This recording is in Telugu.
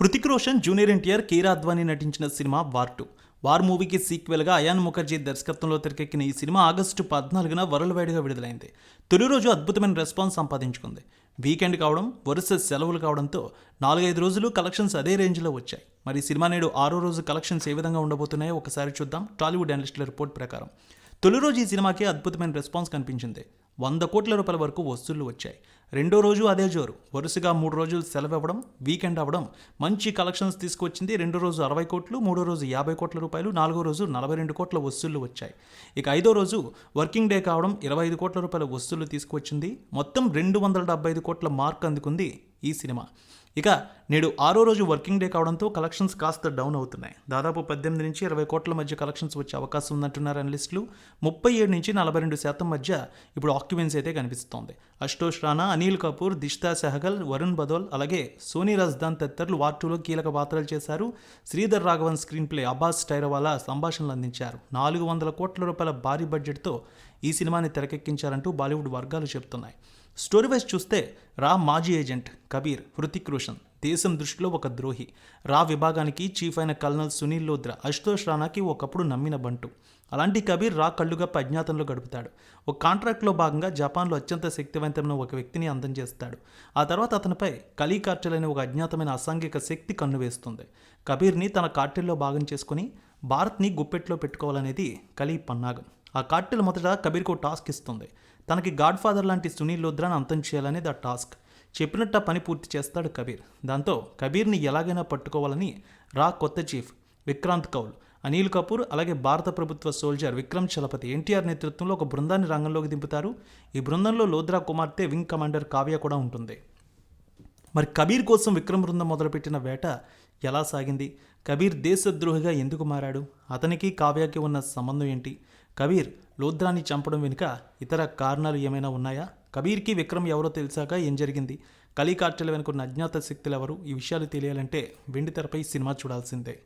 హృతిక్ రోషన్ జూనియర్ ఎన్టీఆర్ కీరా అద్వానీ నటించిన సినిమా వార్ టూ. వార్ మూవీకి సీక్వెల్గా అయాన్ ముఖర్జీ దర్శకత్వంలో తెరకెక్కిన ఈ సినిమా ఆగస్టు పద్నాలుగున వరల్డ్ వైడ్గా విడుదలైంది. తొలి రోజు అద్భుతమైన రెస్పాన్స్ సంపాదించుకుంది. వీకెండ్ కావడం వరుస సెలవులు కావడంతో నాలుగైదు రోజులు కలెక్షన్స్ అదే రేంజ్లో వచ్చాయి. మరి సినిమా నేడు ఆరో రోజు కలెక్షన్స్ ఏ విధంగా ఉండబోతున్నాయో ఒకసారి చూద్దాం. టాలీవుడ్ అనలిస్టుల రిపోర్ట్ ప్రకారం. తొలి రోజు ఈ సినిమాకి అద్భుతమైన రెస్పాన్స్ కనిపించింది. వంద కోట్ల రూపాయల వరకు వసూళ్ళు వచ్చాయి. రెండో రోజు అదే జోరు. వరుసగా మూడు రోజులు సెలవు ఇవ్వడం వీకెండ్ అవ్వడం మంచి కలెక్షన్స్ తీసుకొచ్చింది రెండో రోజు అరవై కోట్లు మూడో రోజు యాభై కోట్ల రూపాయలు నాలుగో రోజు నలభై రెండు కోట్ల వసూళ్ళు వచ్చాయి. ఇక ఐదో రోజు వర్కింగ్ డే కావడం ఇరవై ఐదు కోట్ల రూపాయల వసూళ్ళు తీసుకొచ్చింది మొత్తం రెండు వందల డెబ్బై ఐదు కోట్ల మార్క్ అందుకుంది ఈ సినిమా. ఇక నేడు ఆరో రోజు వర్కింగ్ డే కావడంతో కలెక్షన్స్ కాస్త డౌన్ అవుతున్నాయి. దాదాపు పద్దెనిమిది నుంచి ఇరవై కోట్ల మధ్య కలెక్షన్స్ వచ్చే అవకాశం ఉందంటున్నారు అనలిస్టులు. ముప్పై ఏడు నుంచి నలభై రెండు శాతం మధ్య ఇప్పుడు ఆక్యుపెన్సీ అయితే కనిపిస్తోంది. అష్టోష్ రాణా అనిల్ కపూర్ దిష్తా సెహగల్ వరుణ్ బదోల్ అలాగే సోనీ రజ్దాన్ తదితరులు వార్ టూలో కీలక పాత్రలు చేశారు. శ్రీధర్ రాఘవన్ స్క్రీన్ ప్లే అబ్బాస్ టైరవాలా సంభాషణలు అందించారు. నాలుగు వందల కోట్ల రూపాయల భారీ బడ్జెట్తో ఈ సినిమాని తెరకెక్కించారంటూ బాలీవుడ్ వర్గాలు చెబుతున్నాయి. స్టోరీ వైజ్ చూస్తే రా మాజీ ఏజెంట్ కబీర్ హృతిక్ రోషన్ దేశం దృష్టిలో ఒక ద్రోహి. రా విభాగానికి చీఫ్ అయిన కల్నల్ సునీల్ లోద్రా అశుతోష్ రాణాకి ఒకప్పుడు నమ్మిన బంటు. అలాంటి కబీర్ రా కళ్ళుగా అజ్ఞాతంలో గడుపుతాడు. ఒక కాంట్రాక్ట్లో భాగంగా జపాన్లో అత్యంత శక్తివంతమైన ఒక వ్యక్తిని అందం చేస్తాడు. ఆ తర్వాత అతనిపై కలీ కార్టెల్ అనే ఒక అజ్ఞాతమైన అసాంఘిక శక్తి కన్ను వేస్తుంది. కబీర్ని తన కార్టెల్లో భాగం చేసుకుని భారత్ని గుప్పెట్లో పెట్టుకోవాలనేది కలీ పన్నాగం. ఆ కార్టెల్ మొదట కబీర్కు టాస్క్ ఇస్తుంది. తనకి గాడ్ ఫాదర్ లాంటి సునీల్ లోద్రాను అంతం చేయాలనేది ఆ టాస్క్. చెప్పినట్టు పని పూర్తి చేస్తాడు కబీర్. దాంతో కబీర్ని ఎలాగైనా పట్టుకోవాలని రా కొత్త చీఫ్ విక్రాంత్ కౌల్ అనిల్ కపూర్ అలాగే భారత ప్రభుత్వ సోల్జర్ విక్రమ్ చలపతి ఎన్టీఆర్ నేతృత్వంలో ఒక బృందాన్ని రంగంలోకి దింపుతారు. ఈ బృందంలో లోద్రా కుమార్తె వింగ్ కమాండర్ కావ్య కూడా ఉంటుంది. మరి కబీర్ కోసం విక్రమ్ బృందం మొదలుపెట్టిన వేట ఎలా సాగింది? కబీర్ దేశద్రోహిగా ఎందుకు మారాడు? అతనికి కావ్యకి ఉన్న సంబంధం ఏంటి? కబీర్ లోద్రాన్ని చంపడం వెనుక ఇతర కారణాలు ఏమైనా ఉన్నాయా? కబీర్కి విక్రమ్ ఎవరో తెలిసాక ఏం జరిగింది? కలీ కార్టెల వెనుకున్న అజ్ఞాత శక్తులు ఎవరు ఈ విషయాలు తెలియాలంటే వెండి తెరపై సినిమా చూడాల్సిందే.